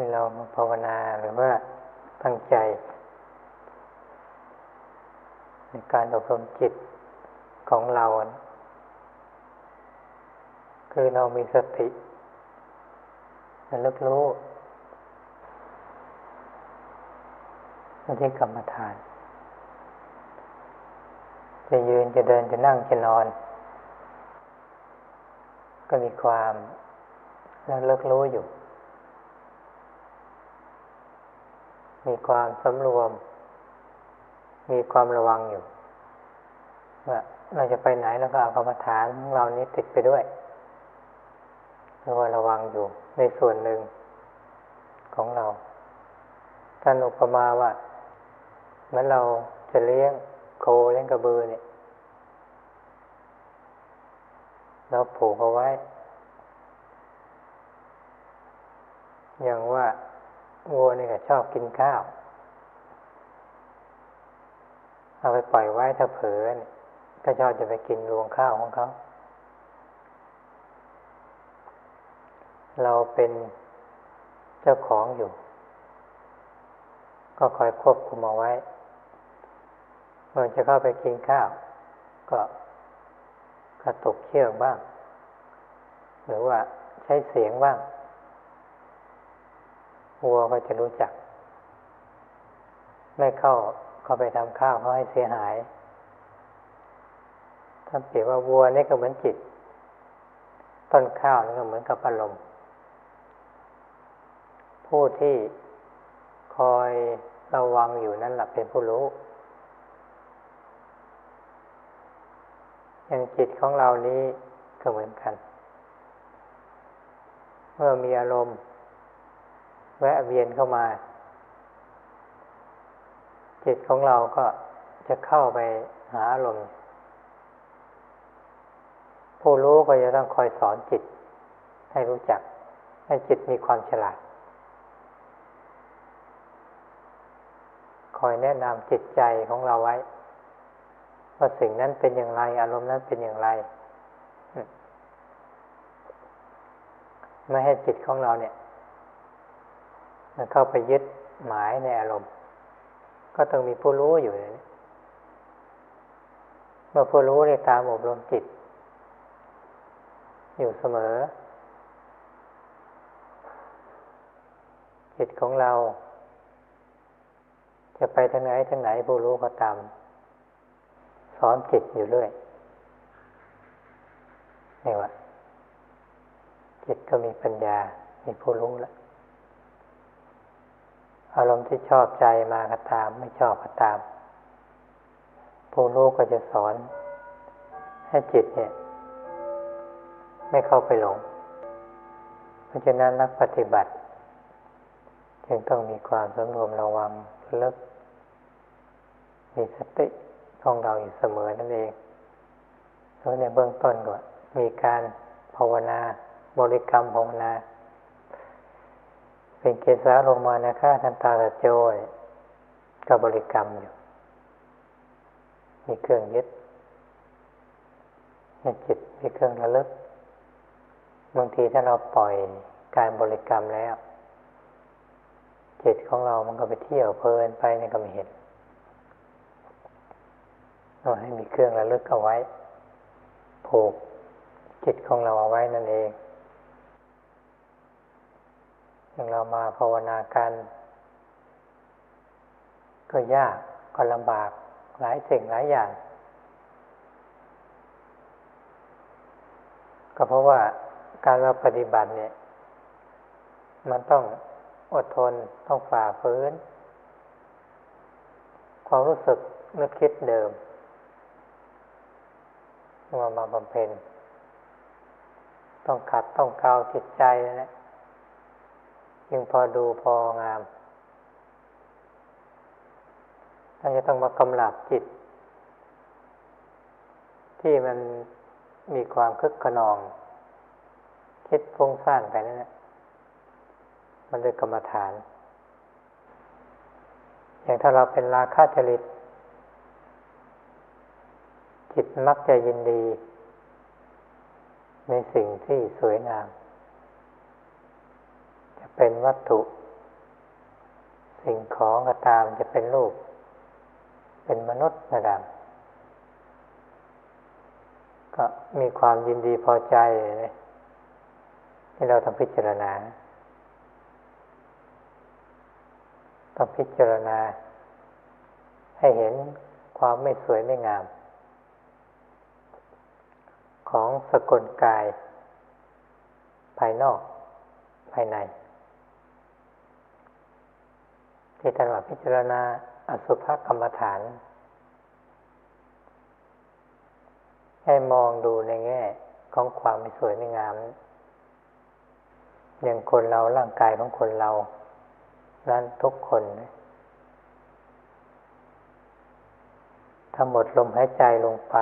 ที่เราภาวนาหรือว่าตั้งใจ ในการอบรมจิตของเรา คือเรามีสติระลึกรู้ไม่ใช่กรรมฐาน จะยืนจะเดินจะนั่งจะนอน ก็มีความระลึกรู้อยู่ มีความสำรวม มีความระวังอยู่ว่าเราจะไปไหนแล้วก็เอากรรมฐานของเรานี้ติดไปด้วยหรือว่าระวังอยู่ในส่วนหนึ่งของเราท่านอุปมาว่าเหมือนเราจะเลี้ยงโคเลี้ยงกระบือเนี่ยเราผูกเอาไว้ อย่างว่า วัวนี่ก็ชอบกินข้าว เอาไปปล่อยไว้ถ้าเผลอนก็ชอบจะไปกินรวงข้าวของเขา เราเป็นเจ้าของอยู่ ก็คอยควบคุมเอาไว้ เมื่อจะเข้าไปกินข้าว ก็กระตุกเชือกบ้าง หรือว่าใช้เสียงบ้าง วัวก็จะรู้จัก ไม่เข้าเข้าไปทำข้าวเขาให้เสียหาย ถ้าเปรียบว่าวัวนี่ก็เหมือนจิต ต้นข้าวนี่ก็เหมือนกับอารมณ์ผู้ที่คอยระวังอยู่นั่นแหละเป็นผู้รู้ อย่างจิตของเรานี้ก็เหมือนกัน เมื่อมีอารมณ์ แวะเวียนเข้ามา จิตของเราก็จะเข้าไปหาอารมณ์ผู้รู้ก็จะต้องคอยสอนจิต ให้รู้จัก ให้จิตมีความฉลาด คอยแนะนำจิตใจของเราไว้ ว่าสิ่งนั้นเป็นอย่างไร อารมณ์นั้นเป็นอย่างไร ไม่ให้จิตของเราเนี่ย มันเข้าไปยึดหมายในอารมณ์ ก็ต้องมีผู้รู้อยู่เลยเมื่อผู้รู้ในตามอบรมจิต อยู่เสมอ จิตของเรา จะไปทางไหนทางไหนผู้รู้ก็ตามสอนจิตอยู่เรื่อยนี่ว่าจิตก็มีปัญญา มีผู้รู้แล้ว อารมณ์ที่ชอบใจมาก็ตาม ไม่ชอบก็ตามผู้รู้ก็จะสอน ให้จิตเนี่ย ไม่เข้าไปหลง เพราะฉะนั้นนักปฏิบัติ จึงต้องมีความสำรวมระวังเลิกมีสติของเราอยู่เสมอนั่นเองแล้วในเบื้องต้นก็มีการภาวนา บริกรรมภาวนา เป็นเกสาลงมานะค่าทันตาตะโจยก็บริกรรมอยู่ มีเครื่องยึดในจิตมีเครื่องระลึกบางทีถ้าเราปล่อยการบริกรรมแล้ว จิตของเรามันก็ไปเที่ยวเพลินไปนี่ก็ไม่เห็นเราให้มีเครื่องระลึกเอาไว้ผูกจิตของเราเอาไว้นั่นเอง อย่างเรามาภาวนากัน ก็ยากก็ลำบากหลายสิ่งหลายอย่าง ก็เพราะว่าการเราปฏิบัติเนี่ย มันต้องอดทนต้องฝ่าฝืนความรู้สึกนึกคิดเดิมมามาบำเพ็ญ ต้องขัดต้องเกาจิตใจนะ ยังพอดูพองามท่านจะต้องมากำลับจิต ที่มันมีความคึกขนอง คิดฟุ้งซ่านไปนั่นแหละมันเป็นกรรมฐาน อย่างถ้าเราเป็นราคะจริต จิตมักจะยินดี ในสิ่งที่สวยงาม จะเป็นวัตถุ สิ่งของก็ตามจะเป็นรูป เป็นมนุษย์ก็ตามก็มีความยินดีพอใจที่เราต้องพิจารณาต้องพิจารณา ให้เห็นความไม่สวยไม่งาม ของสกลกาย ภายนอกภายใน ที่ท่านว่าพิจารณาอสุภกรรมฐาน ให้มองดูในแง่ของความไม่สวยไม่งาม อย่างคนเราร่างกายของคนเรา นั้นทุกคนถ้าหมดลมหายใจลงไป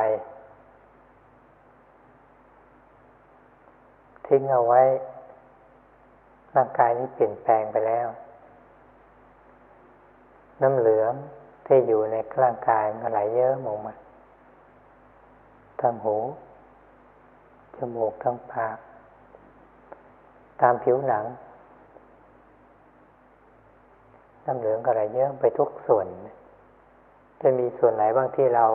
ทิ้งเอาไว้ ร่างกายนี้เปลี่ยนแปลงไปแล้ว น้ำเหลืองที่อยู่ในร่างกายมันไหลเยอะมองมาทางหู จมูกทางปาก ตามผิวหนัง น้ำเหลืองก็ไหลเยอะไปทุกส่วน จะมีส่วนไหนบ้างที่เรา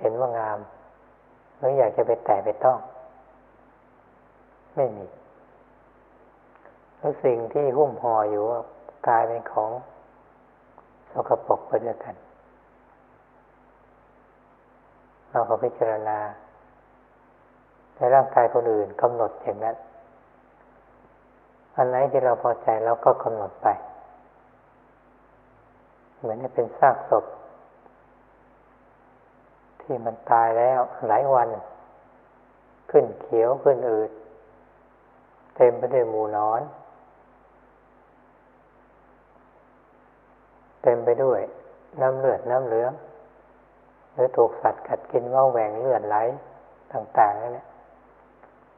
เห็นว่างามหรืออยากจะไปแตะไปต้อง ไม่มี แล้วสิ่งที่หุ้มห่ออยู่กลายเป็นของ สกปรกไปด้วยกัน เราก็พิจารณาในร่างกายคนอื่นกำหนดอย่างนั้น อันไหนที่เราพอใจเราก็กำหนดไป เหมือนเป็นซากศพ ที่มันตายแล้วหลายวัน ขึ้นเขียวขึ้นอืดเต็มไปด้วยหมูนอน เต็มไปด้วย น้ำเลือดน้ำเหลือง หรือถูกสัตว์กัดกินว่าแหวงเลือดไหลต่างๆนั่นแหละ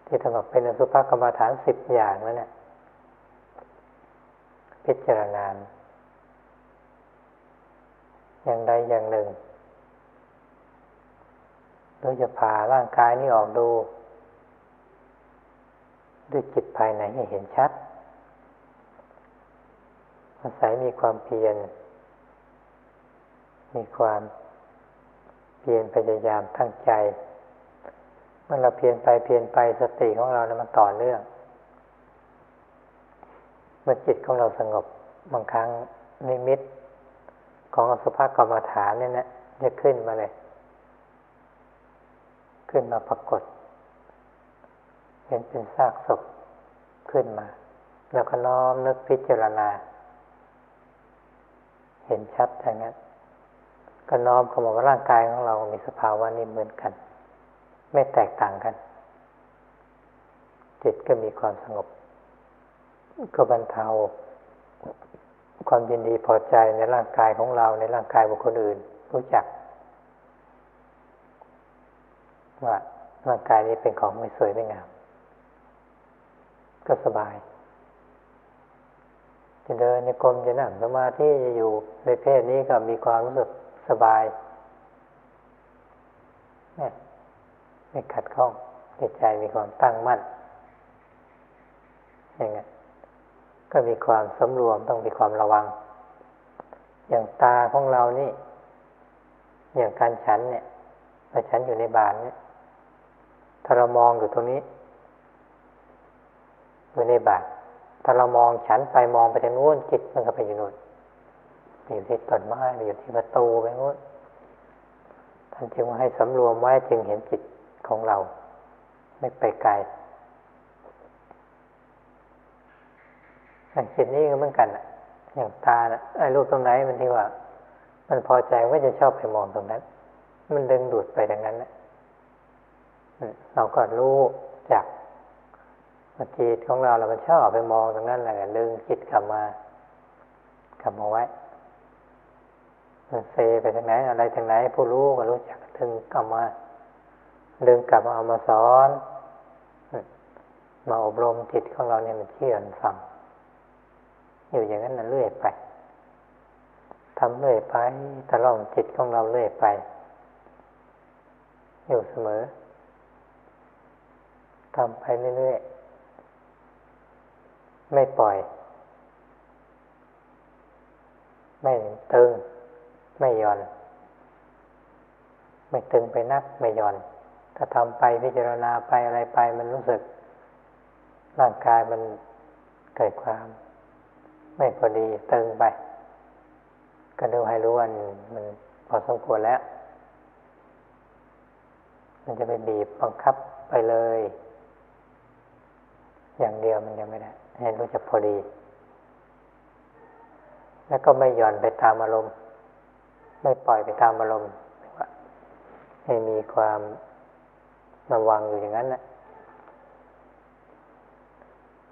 ที่ทำแบบเป็นอสุภกรรมฐานสิบอย่างนั่นแหละพิจารณาอย่างใดอย่างหนึ่งเราจะผ่าร่างกายนี้ออกดู ด้วยจิตภายในให้เห็นชัดอาศัยมีความเพียร มีความเพียรพยายามตั้งใจ เมื่อเราเพียรไปเพียรไปสติของเรานะมันต่อเนื่อง เมื่อจิตของเราสงบบางครั้งนิมิตของอสุภกรรมฐานเนี่ยนะจะขึ้นมาเลย ขึ้นมาปรากฏ เห็นเป็นซากศพขึ้นมา แล้วก็น้อมนึกพิจารณา เห็นชัดอย่างนั้น ก็น้อมเข้ามาว่าร่างกายของเรา มีสภาวะนี้เหมือนกัน ไม่แตกต่างกัน จิตก็มีความสงบ ก็บรรเทาความยินดีพอใจในร่างกายของเราในร่างกายบุคคลอื่น รู้จัก ว่าร่างกายนี้เป็นของไม่สวยไม่งาม ก็สบาย จะเดินในกรมจะนั่งสมาธิจะอยู่ในเพศนี้ก็มีความรู้สึก สบายไม่ขัดข้องจิตใจมีความตั้งมั่นอย่างเงี้ยก็มีความสำรวมต้องมีความระวัง อย่างตาของเรานี่ อย่างการฉันเนี่ยมาฉันอยู่ในบานเนี่ยถ้าเรามองอยู่ตรงนี้อยู่ในบาทถ้าเรามองฉันไปมองไปทางนู้นจิตมันก็ไปอยู่โน้น อยู่ที่ต้นไม้อยู่ที่ประตูไปนู้นท่านจึงให้สำรวมไว้จึงเห็นจิตของเรา ไม่ไปไกลอย่างจิตนี้ก็เหมือนกันอย่างตาไอ้รูปตรงไหนมันที่ว่า มันพอใจว่าจะชอบไปมองตรงนั้น มันดึงดูดไปดังนั้นนะเราก็รู้จักจิตของเราเรามันชอบไปมองตรงนั้นแหละดึงจิตกลับมากลับมาไว้ มันเซไปทางไหน อะไรทางไหน ผู้รู้ก็รู้จักดึงกลับมาดึงกลับมาเอามาสอน มาอบรมจิตของเราเนี่ยมันเชื่อมฟัง อยู่อย่างนั้นนั่นเรื่อยไปทำเรื่อยไปตลอดจิตของเราเรื่อยไป อยู่เสมอทำไปเรื่อยๆ ไม่ปล่อย ไม่ตึง ไม่ย่อน ไม่ตึงไปนักไม่ย่อน ถ้าทำไปพิจารณาไปอะไรไปมันรู้สึก ร่างกายมันเกิดความ ไม่พอดีตึงไป ก็ดูให้รู้ว่ามันพอสมควรแล้ว มันจะไปบีบบังคับไปเลย อย่างเดียวมันยังไม่ได้ให้รู้จักพอดี แล้วก็ไม่หย่อนไปตามอารมณ์ ไม่ปล่อยไปตามอารมณ์ให้มีความระวังอยู่อย่างนั้นนะ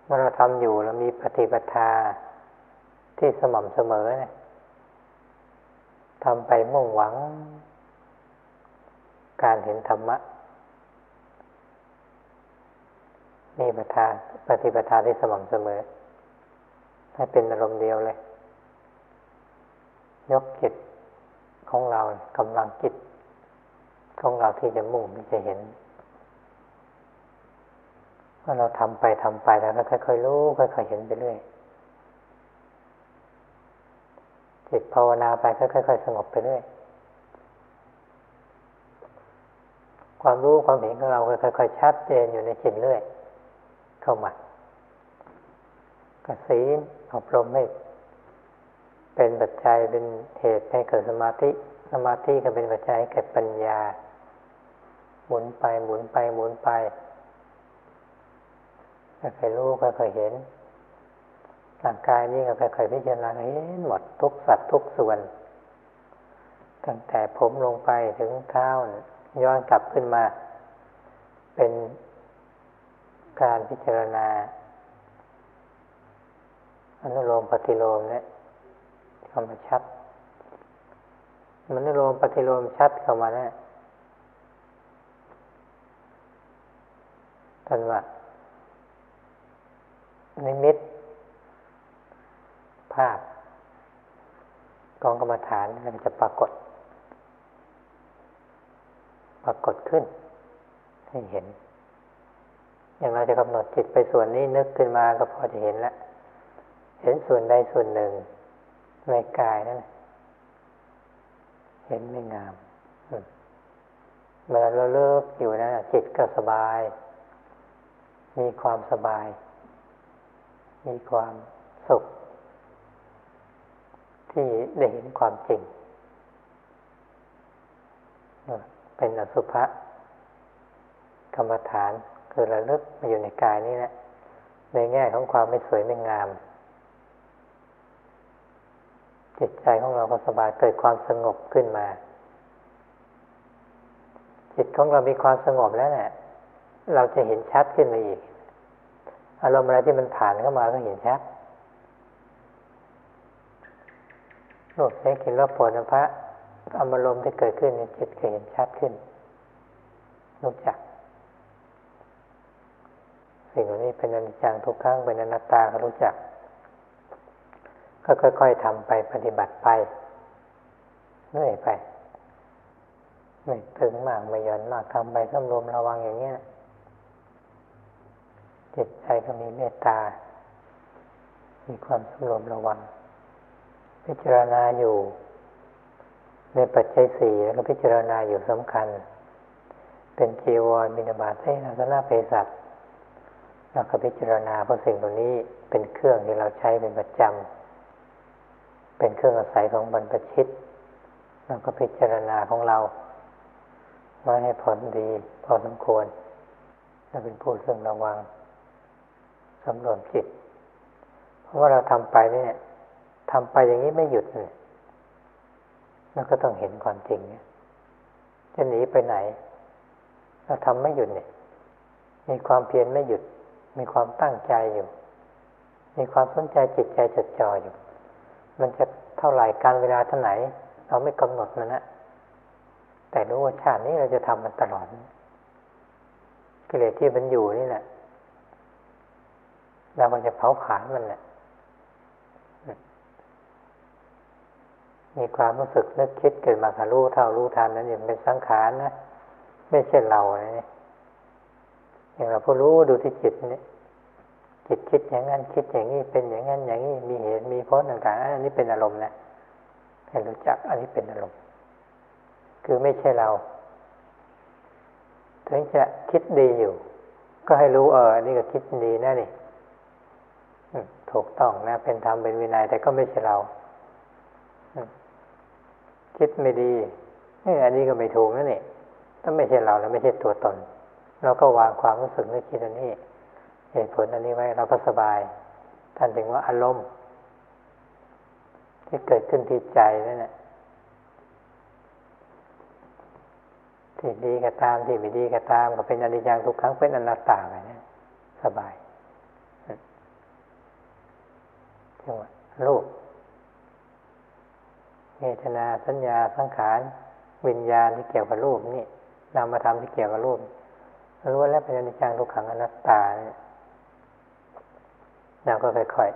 เมื่อเราทำอยู่แล้วมีปฏิปทาที่สม่ำเสมอนี่ยทำไปมุ่งหวัง การเห็นธรรมะ มีปทาปฏิปทาที่สม่ำเสมอ ให้เป็นอารมณ์เดียวเลย ยกจิต ของเรากำลังจิตของเราที่จะมุ่งที่จะเห็นว่าเราทำไปทำไปแล้วก็ค่อยๆรู้ค่อยๆเห็นไปเรื่อยจิตภาวนาไปค่อยๆสงบไปเรื่อยความรู้ความเห็นของเราค่อยๆชัดเจนอยู่ในจิตเรื่อย เข้ามากสีอบรมให้ เป็นปัจจัยเป็นเหตุให้เกิดสมาธิ สมาธิก็เป็นปัจจัยให้เกิดปัญญา หมุนไปหมุนไปหมุนไปค่อยๆรู้ค่อยๆเห็นร่างกายนี้ก็ค่อยๆพิจารณาเห็นหมดทุกสัตว์ทุกส่วน ตั้งแต่ผมลงไปถึงเท้าย้อนกลับขึ้นมา เป็นการพิจารณาอนุโลมปฏิโลมเนี่ย เข้ามาชัด มันอนุโลมปฏิโลมชัดเข้ามาเนี่ท่านว่านิมิต ภาพ กองกรรมฐานมันจะปรากฏ ปรากฏขึ้น ให้เห็น อย่างเราจะกำหนดจิตไปส่วนนี้นึกขึ้นมาก็พอจะเห็นแล้วเห็นส่วนใดส่วนหนึ่ง ในกายนั่นเห็นไม่งามเมื่อเราเลิกอยู่นะจิตก็สบาย มีความสบาย มีความสุข ที่ได้เห็นความจริง เป็นอสุภะกรรมฐานคือระลึกมาอยู่ในกายนี้แหละในแง่ของความไม่สวยไม่งาม จิตใจของเราก็สบายเกิดความสงบขึ้นมา จิตของเรามีความสงบแล้วเนี่ยเราจะเห็นชัดขึ้นมาอีก อารมณ์อะไรที่มันผ่านเข้ามาก็เห็นชัดรูปเสียงกลิ่นรสผลพระอารมณ์ที่เกิดขึ้นในจิตก็เห็นชัดขึ้นรู้จัก สิ่งเหล่านี้เป็นอนิจจังทุกครั้งเป็นอนัตตาก็รู้จัก ก็ค่อย ๆทำไปปฏิบัติไปเรื่อยไปไม่ถึงมากไม่ย่อนมากทำไปสำรวมระวังอย่างเงี้ยจิตใจก็มีเมตตา มีความสำรวมระวัง พิจารณาอยู่ ในปัจจัยสี่แล้วก็พิจารณาอยู่สำคัญ เป็นจีวรบินบาตเทนาสนาเภสัชแล้วก็พิจารณาเพราะสิ่งตรงนี้เป็นเครื่องที่เราใช้เป็นประจำ เป็นเครื่องอาศัยของบรรพชิตแล้วก็พิจารณาของเราว่าให้ผลดีพอสมควรและเป็นผู้ซึ่งระวังสำรวมจิต เพราะว่าเราทำไปเนี่ยทำไปอย่างนี้ไม่หยุดเลยมันก็ต้องเห็นความจริงเนี่ยจะหนีไปไหน เราทำไม่หยุดเนี่ย มีความเพียรไม่หยุด มีความตั้งใจอยู่ มีความสนใจจิตใจจดจ่ออยู่ มันจะเท่าไหร่การเวลาเท่าไหน เราไม่กำหนดมันนะแต่รู้ว่าชาตินี้เราจะทำมันตลอดกิเลสที่มันอยู่นี่แหละเราจะเผาผลาญมันแหละมีความรู้สึกนึกคิดเกิดมาค่ะรู้เท่ารู้ทันนั้นอย่างเป็นสังขารนะ ไม่ใช่เราเนี่ยอย่างเราผู้รู้ดูที่จิตนี่ จิตคิดอย่างนั้นคิดอย่างนี้เป็นอย่างนั้นอย่างนี้มีเหตุมีผลต่างๆอันนี้เป็นอารมณ์นะให้รู้จักอันนี้เป็นอารมณ์ คือไม่ใช่เรา ถึงจะคิดดีอยู่ ก็ให้รู้เอออันนี้ก็คิดดีนะนี่ถูกต้องนะ เป็นธรรมเป็นวินัยแต่ก็ไม่ใช่เราคิดไม่ดีนี่อันนี้ก็ไม่ถูกนะนี่ถ้าไม่ใช่เราแล้วไม่ใช่ตัวตน เราก็วางความรู้สึกนึกคิดอันนี้ เหตุผลอันนี้ไว้เราก็สบาย ท่านถึงว่าอารมณ์ ที่เกิดขึ้นที่ใจนั่นแหละที่ดีก็ตามที่ไม่ดีก็ตาม ก็เป็นอนิจจังทุกครั้งเป็นอนัตตาไปเนี่ยสบายจังหวะรูปเวทนาสัญญาสังขารวิญญาณที่เกี่ยวกับรูปนี่นามธรรมที่เกี่ยวกับรูปรู้แล้วเป็นอนิจจังทุกขังอนัตตาเนี่ย เราก็ค่อย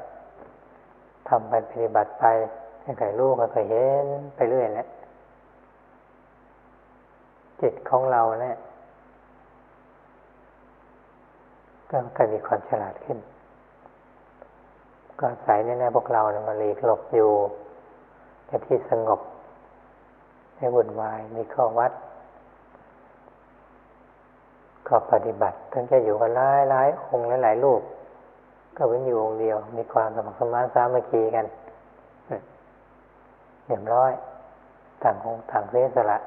ๆทำไปปฏิบัติไปค่อยๆรู้ค่อยๆเห็นไปเรื่อยแหละจิตของเราเนี่ยก็กลายมีความฉลาดขึ้น ก็ใส่แน่ๆพวกเราเนี่ยมาหลีกหลบอยู่ในที่สงบไม่วุ่นวายมีข้อวัดก็ปฏิบัติถึงจะอยู่กันหลายหลายองค์หลายๆรูป ก็เป็นอยู่องเดียว มีความสมัครสมานสามัคคีกันเรียบร้อย ต่างองต่างเสียสละ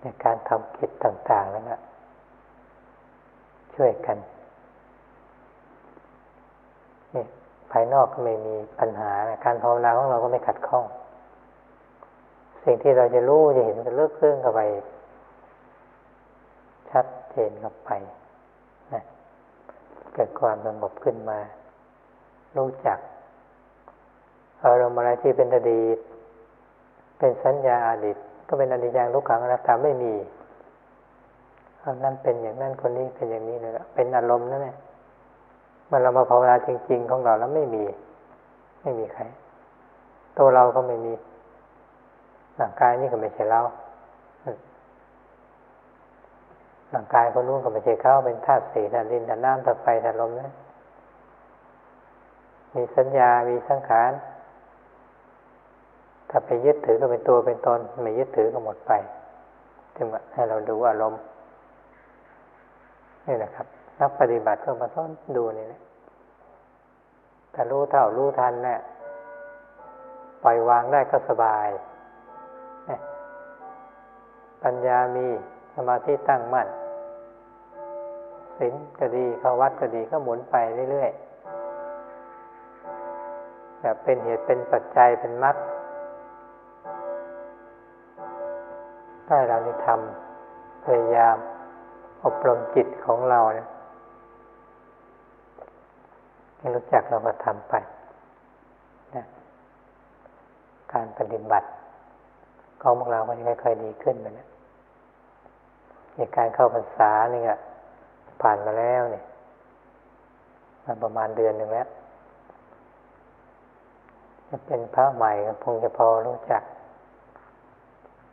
ในการทำกิจต่างๆแล้วนะช่วยกันนี่ภายนอกก็ไม่มีปัญหาการภาวนาของเราก็ไม่ขัดข้อง สิ่งที่เราจะรู้จะเห็นจะเลิกเรื่องเข้าไป ชัดเจนเข้าไป เกิดความสงบขึ้นมา รู้จัก อารมณ์อะไรที่เป็นอดีต เป็นสัญญาอดีต ก็เป็นอนิจจังทุกขังอนัตตาไม่มีนั่นเป็นอย่างนั้นคนนี้เป็นอย่างนี้เลยเป็นอารมณ์นั่นแหละมื่อเรามาภาวนาจริง ๆ ของเราแล้วไม่มี ไม่มีใคร ตัวเราก็ไม่มีร่างกายนี่ก็ไม่ใช่เรา ร่างกายคนนู้นก็ไม่ใช่เขาเป็นธาตุสี่ธาตุดินธาตุน้ำธาตุไฟธาตุลมนะมีสัญญา มีสังขาร ถ้าไปยึดถือก็เป็นตัวเป็นตน ไม่ยึดถือก็หมดไปถึงให้เราดูอารมณ์นี่แหละครับ นักปฏิบัติก็มาซ้อนดูนี่แหละถ้ารู้เท่ารู้ทันเนะี่ยปล่อยวางได้ก็สบาย ปัญญามีสมาธิตั้งมั่น ศีลก็ดีเข้าวัดก็ดีก็หมุนไปเรื่อยๆแบบเป็นเหตุเป็นปัจจัยเป็นมรรคให้เราได้ทำพยายามอบรมจิตของเราเนี่ยให้รู้จักเราก็ทำไปนะการปฏิบัติของพวกเราก็จะค่อยๆดีขึ้นไปนะในการเข้าพรรษานี่ก็ ผ่านมาแล้วเนี่ยมาประมาณเดือนหนึ่งแล้วจะเป็นพระใหม่ก็คงจะพอรู้จัก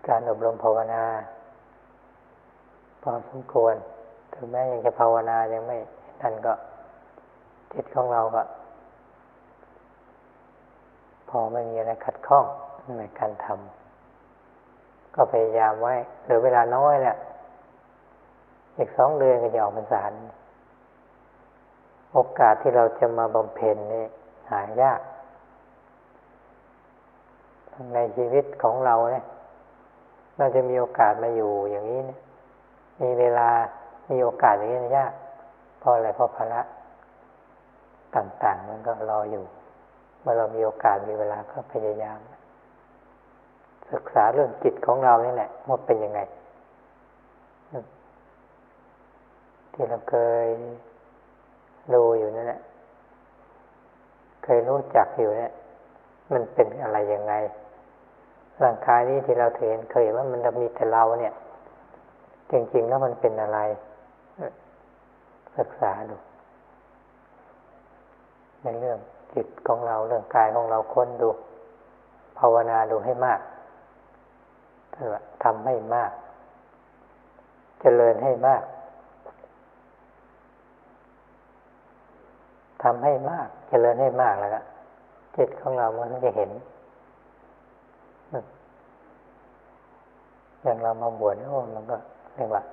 การอบรมภาวนา พอสมควร ถึงแม้ยังจะภาวนายังไม่นั่นก็จิตของเราก็ พอไม่มีอะไรขัดข้องในการทำก็พยายามไว้เหลือเวลาน้อยแหละ อีกสองเดือนก็จะออกพรรษาโอกาสที่เราจะมาบำเพ็ญนี่หายาก ในชีวิตของเราเนี่ย เราจะมีโอกาสมาอยู่อย่างนี้เนี่ย มีเวลา มีโอกาสอย่างนี้ยาก เพราะอะไร เพราะภาระต่าง ๆ มันก็รออยู่ เมื่อเรามีโอกาส มีเวลาก็พยายาม ศึกษาเรื่องจิตของเรานี่แหละว่าเป็นยังไง ที่เราเคยดูอยู่นั่นแหละเคยรู้จักอยู่เนี่ย มันเป็นอะไรยังไง ร่างกายนี้ที่เราเห็นเคยว่ามันมีแต่เราเนี่ย จริง ๆ แล้วมันเป็นอะไร ศึกษาดู ในเรื่องจิตของเราเรื่องกายของเราค้นดู ภาวนาดูให้มากทำให้มากเจริญให้มาก ทำให้มากจเจริญให้มากแล้วก็จิตของเรามันจะเห็น อย่างเรามาบวชโอ้มันก็เรียกว่า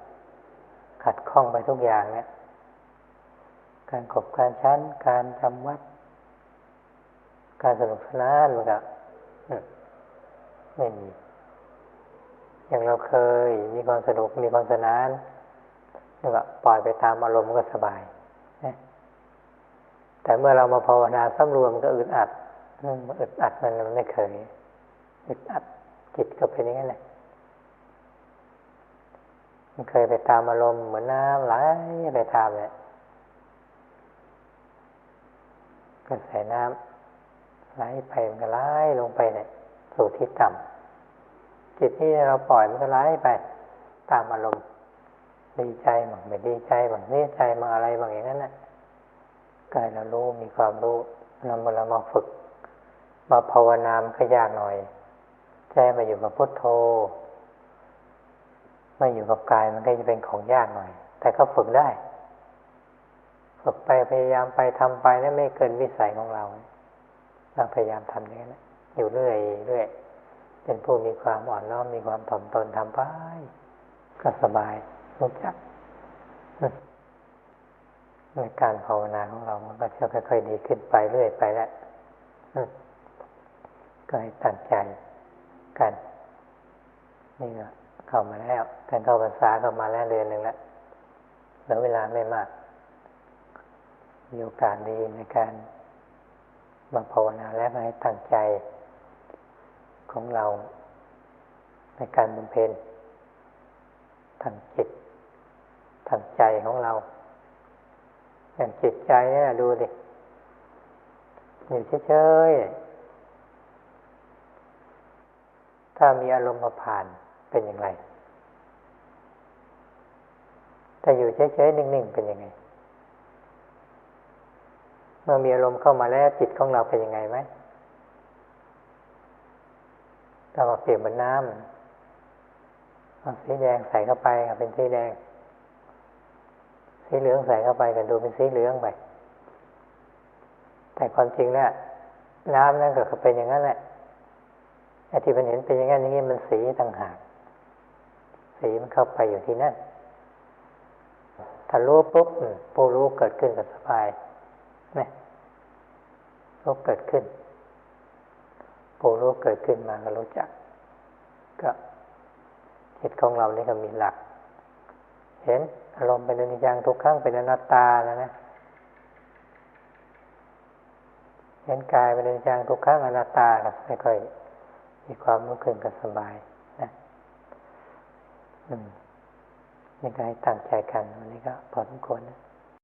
ขัดข้องไปทุกอย่างเนี่ยการขบการชั้น การจำวัด การสนุกสนานมันก็ไม่มีอย่างเราเคยมีความสนุกมีความสนานแล้วก็ปล่อยไปตามอารมณ์ก็สบายนะ แต่เมื่อเรามาภาวนาสำรวมก็อึดอัดอึดอัดมันมันไม่เคยอึดอัดจิตก็เป็นอย่างนั้นแหละมันเคยไปตามอารมณ์เหมือนน้ำไหลไปตามเนี่ยกระแสน้ำไหลไปมันก็ไหลลงไปเนี่ยสู่ที่ต่ำจิตที่เราปล่อยมันก็ไหลไป ตามอารมณ์ดีใจบางไม่ดีใจบางเสียใจบางอะไรบางอย่างนั้นน่ะ กายเรารู้มีความรู้นำมาเรามาฝึก มาภาวนามก็ยากหน่อยใจมาอยู่กับพุทโธมาอยู่กับกายมันก็จะเป็นของยากหน่อย แต่ก็ฝึกได้ ฝึกไปพยายามไปทำไปนั่นไม่เกินวิสัยของเราเราพยายามทำอย่างนั้นอยู่เรื่อยเรื่อยเป็นผู้มีความอ่อนน้อมมีความถ่อมตนทำไปก็สบายรู้จัก ในการภาวนาของเรา มันก็จะค่อยๆดีขึ้นไปเรื่อยไปแล้วก็ให้ตั้งใจกัน นี่ก็เข้ามาแล้วการเข้าภาษาเข้ามาแล้วเดือนหนึ่งแล้วแล้วเวลาไม่มาก มีโอกาสดีในการมาภาวนาและให้ตั้งใจของเรา ในการบำเพ็ญทางจิตทางใจของเรา อย่างจิตใจเนี่ยดูดิอยู่เฉยๆถ้ามีอารมณ์มาผ่านเป็นอย่างไรถ้าอยู่เฉยๆนิ่งๆเป็นยังไง เมื่อมีอารมณ์เข้ามาแล้วจิตของเราเป็นยังไงไหมถ้าเปลี่ยนเป็นน้ำเอาสีแดงใส่เข้าไปเป็นสีแดง สีเหลืองใส่เข้าไปกันดูเป็นสีเหลืองไป แต่ความจริงเนี่ยน้ำนั่นก็เป็นอย่างนั้นแหละไอ้ที่มันเห็นเป็นอย่างนั้นอย่างนี้มันสีต่างหาก สีมันเข้าไปอยู่ที่นั่น ถ้ารู้ปุ๊บผู้รู้เกิดขึ้นกับสบายนี่รู้เกิดขึ้นผู้รู้เกิดขึ้นมาก็รู้จัก ก็จิตของเรานี่ก็มีหลัก เห็นอารมณ์เป็นอนิจจังทุกขังเป็นอนัตตาแล้วนะเห็นกายเป็นอนิจจังทุกขังอนัตตาก็ไม่ค่อยมีความรู้ขึ้นกันสบายนะอืมนี่ก็ให้ตั้งใจกันวันนี้ก็พอสมควรนะ